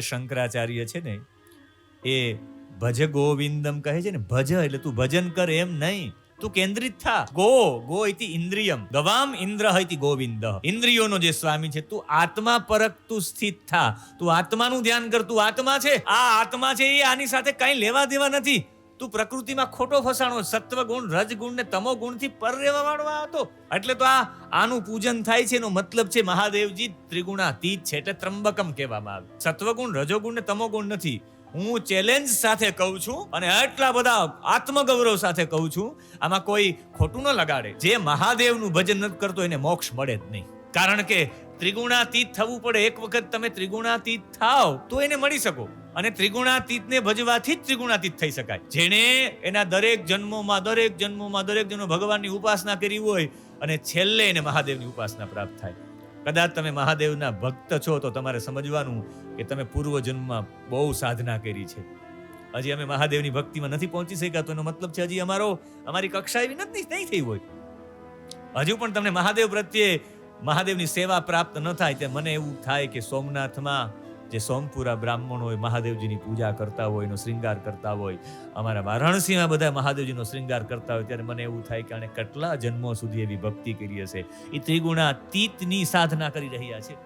શંકરાચાર્ય છે ને, એ ભજ ગોવિંદમ કહે છે ને, ભજ એટલે તું ભજન કર એમ નહીં. તું કેન્દ્રિત થા. ગો ગો ઇતિ ઇન્દ્રિયમ. ગવામ ઇન્દ્ર ઇતિ ગોવિંદ. ઇન્દ્રિયોનો જે સ્વામી છે, તું આત્મા પરક તું સ્થિત થા. તું આત્માનું ધ્યાન કર, તું આત્મા છે. આ આત્મા છે એ આની સાથે કઈ લેવા દેવા નથી. તું પ્રકૃતિમાં ખોટો ફસાણો સત્વ ગુણ રજ ગુણ ને તમો ગુણથી પર રહેવા વાળો હતો. એટલે તો આ આનું પૂજન થાય છે, એનો મતલબ છે મહાદેવજી ત્રિગુણાતીત છે એટલે ત્રંબકમ કહેવામાં આવે. સત્વગુણ રજોગુણ ને તમોગુણ નથી. હું ચેલેન્જ સાથે કહું છું અને આટલા બધા આત્મગૌરવ સાથે કહું છું, આમાં કોઈ ખોટું ન લગાડે. જે મહાદેવનું ભજન નથી કરતો, એને મોક્ષ મળે જ નહીં. કારણ કે ત્રિગુણાતીત થવું પડે. એક વખત તમે ત્રિગુણાતીત થાવ, તો એને મળી શકો. અને ત્રિગુણાતીતને ભજવાથી જ ત્રિગુણાતીત થઈ શકાય. જેણે એના દરેક જન્મોમાં દરેક જન્મોમાં, દરેક જન્મ ભગવાનની ઉપાસના કરી હોય અને છેલ્લે એને મહાદેવની ઉપાસના પ્રાપ્ત થાય. કદાચ તમે મહાદેવના ભક્ત છો તો તમારે સમજવાનું કે તમે પૂર્વ જન્મમાં બહુ સાધના કરી છે. હજી અમે મહાદેવની ભક્તિમાં નથી પહોંચી શક્યા તો એનો મતલબ છે હજી અમારો, અમારી કક્ષા એવી નથી નહીં થઈ હોય. હજુ પણ તમને મહાદેવ પ્રત્યે મહાદેવની સેવા પ્રાપ્ત ન થાય તે મને એવું થાય કે સોમનાથમાં જે સોમપુરા બ્રાહ્મણો હોય, મહાદેવજીની પૂજા કરતા હોય, એનો શ્રૃંગાર કરતા હોય, અમારા વારાણસીમાં બધા મહાદેવજીનો શ્રૃંગાર કરતા હોય, ત્યારે મને એવું થાય કે આણે કેટલા જન્મો સુધી એવી ભક્તિ કરી હશે. એ ત્રિગુણાતીતની સાધના કરી રહ્યા છે.